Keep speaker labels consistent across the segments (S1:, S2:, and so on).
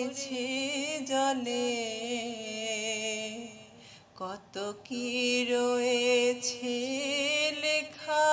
S1: ভরেছে জলে। কত কি রয়েছে লেখা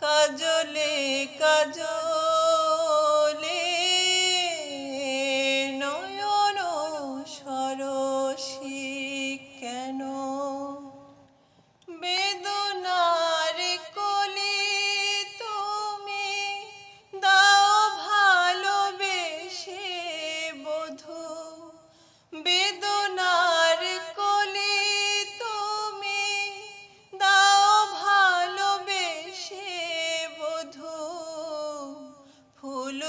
S1: কাজলে কাজলে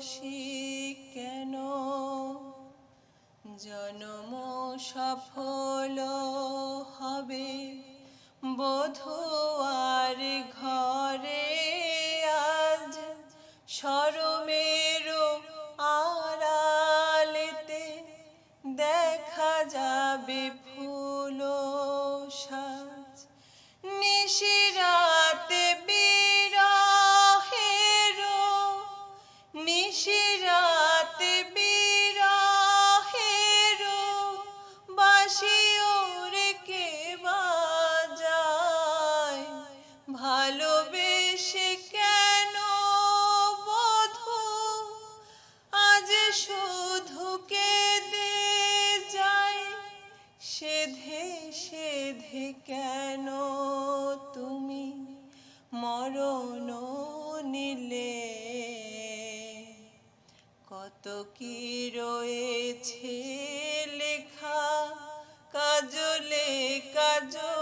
S1: সরসী কেন? জনম সফল হবে বধুয়ার কেন তুমি মরণ নিলে? কত কি রয়েছে লেখা? কাজলে কাজলে